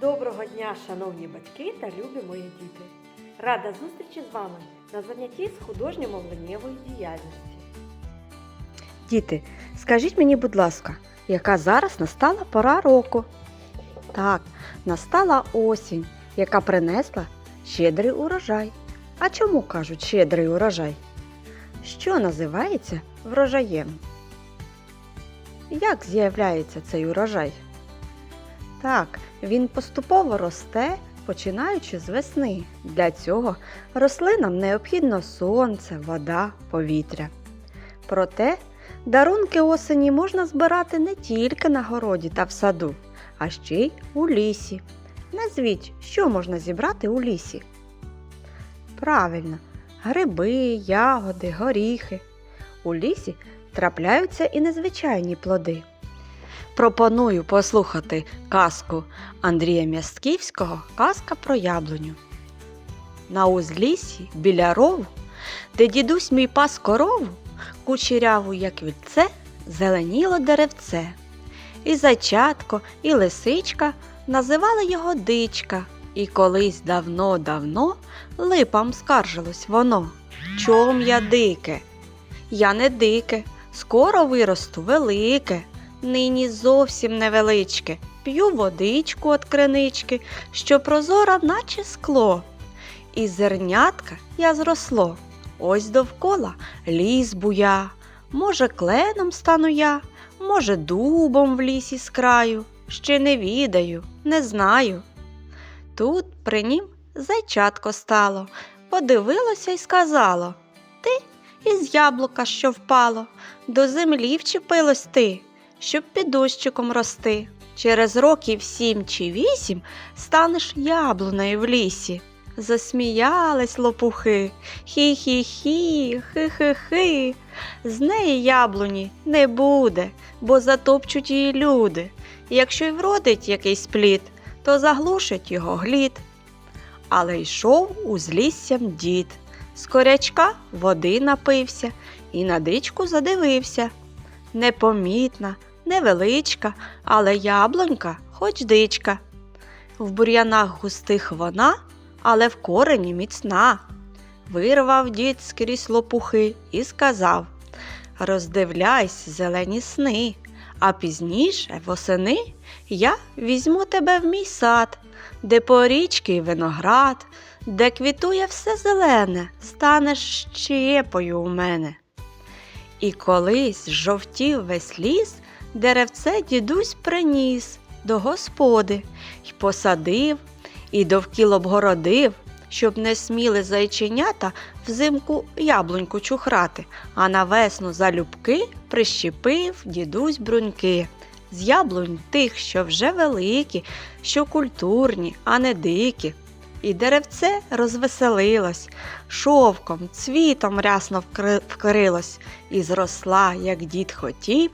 Доброго дня, шановні батьки та любі мої діти! Рада зустрічі з вами на занятті з художньо-мовленнєвої діяльності. Діти, скажіть мені, будь ласка, яка зараз настала пора року? Так, настала осінь, яка принесла щедрий урожай. А чому кажуть щедрий урожай? Що називається врожаєм? Як з'являється цей урожай? Так, він поступово росте, починаючи з весни. Для цього рослинам необхідно сонце, вода, повітря. Проте дарунки осені можна збирати не тільки на городі та в саду, а ще й у лісі. Назвіть, що можна зібрати у лісі? Правильно, гриби, ягоди, горіхи. У лісі трапляються і незвичайні плоди. Пропоную послухати казку Андрія Мястківського Казка про яблуню. На узліссі біля рову, де дідусь мій пас корову, кучеряву, як вільце, зеленіло деревце. І зайчатко, і лисичка називали його дичка, і колись давно-давно липам скаржилось воно. Чом я дике? Я не дике, скоро виросту велике нині зовсім невеличке. П'ю водичку от кринички, що прозора, наче скло. І зернятка я зросло. Ось довкола ліс буя. Може, кленом стану я, може, дубом в лісі з краю. Ще не відаю, не знаю. Тут при нім зайчатко стало, подивилося й сказало Ти із яблука, що впало, до землі вчепилось ти щоб під дощиком рости. Через років сім чи вісім станеш яблунею в лісі. Засміялись лопухи. Хі-хі-хі, хи-хи-хи. З неї яблуні не буде, бо затопчуть її люди. Якщо й вродить якийсь плід, то заглушить його глід. Але йшов узліссям дід. З корячка води напився і на дичку задивився. Непомітна, невеличка, але яблунька хоч дичка. В бур'янах густих вона, але в корені міцна. Вирвав дід скрізь лопухи і сказав Роздивляйсь, зелені сни, а пізніше восени я візьму тебе в мій сад, де порічки й виноград, де квітує все зелене, станеш щепою у мене. І колись жовтів весь ліс, деревце дідусь приніс до господи й посадив, і довкіл обгородив, щоб не сміли зайченята взимку яблуньку чухрати, а на весну залюбки прищепив дідусь бруньки. З яблунь тих, що вже великі, що культурні, а не дикі. І деревце розвеселилось, шовком, цвітом рясно вкрилось, і зросла, як дід хотів,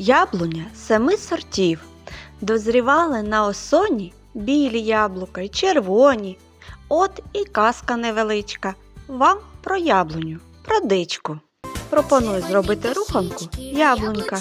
яблуня семи сортів. Дозрівали на осоні білі яблука й червоні. От і казка невеличка. Вам про яблуню, про дичку. Пропоную зробити руханку яблунька.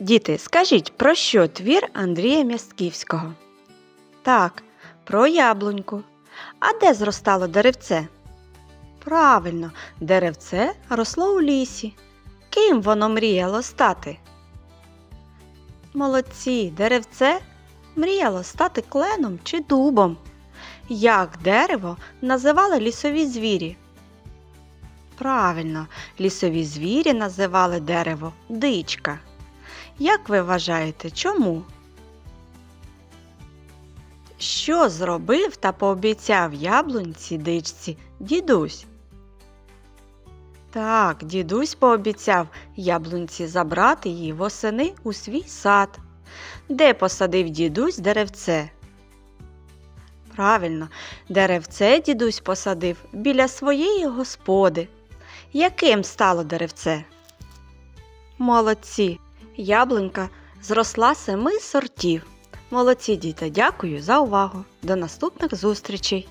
Діти, скажіть, про що твір Андрія Мясківського? Так, про яблуньку. А де зростало деревце? Правильно, деревце росло у лісі. Ким воно мріяло стати? Молодці, деревце мріяло стати кленом чи дубом. Як дерево називали лісові звірі? Правильно, лісові звірі називали дерево дичка. Як ви вважаєте, чому? Що зробив та пообіцяв яблунці дичці дідусь? Так, дідусь пообіцяв яблунці забрати її восени у свій сад. Де посадив дідусь деревце? Правильно, деревце дідусь посадив біля своєї господи. Яким стало деревце? Молодці! Яблунька зросла семи сортів. Молодці діти, дякую за увагу. До наступних зустрічей!